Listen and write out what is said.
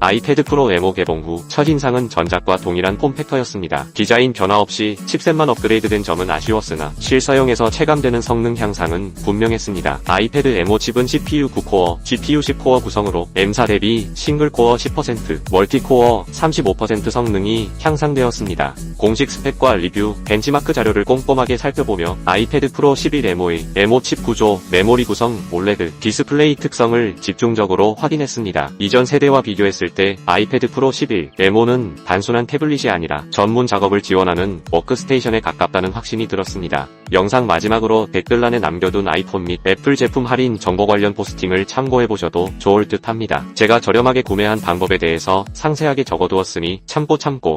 아이패드 프로 M5 개봉 후 첫인상은 전작과 동일한 폼팩터였습니다. 디자인 변화 없이 칩셋만 업그레이드된 점은 아쉬웠으나 실사용에서 체감되는 성능 향상은 분명했습니다. 아이패드 M5 칩은 CPU 9코어, GPU 10코어 구성으로 M4 대비 싱글코어 10%, 멀티코어 35% 성능이 향상되었습니다. 공식 스펙과 리뷰, 벤치마크 자료를 꼼꼼하게 살펴보며 아이패드 프로 11 M5의 M5 칩 구조, 메모리 구성, 올레드, 디스플레이 특성을 집중적으로 확인했습니다. 이전 세대와 비교했 을 때 아이패드 프로 11 M5는 단순한 태블릿이 아니라 전문 작업을 지원하는 워크스테이션에 가깝다는 확신이 들었습니다. 영상 마지막으로 댓글란에 남겨둔 아이폰 및 애플 제품 할인 정보 관련 포스팅을 참고해보셔도 좋을 듯 합니다. 제가 저렴하게 구매한 방법에 대해서 상세하게 적어두었으니 참고 참고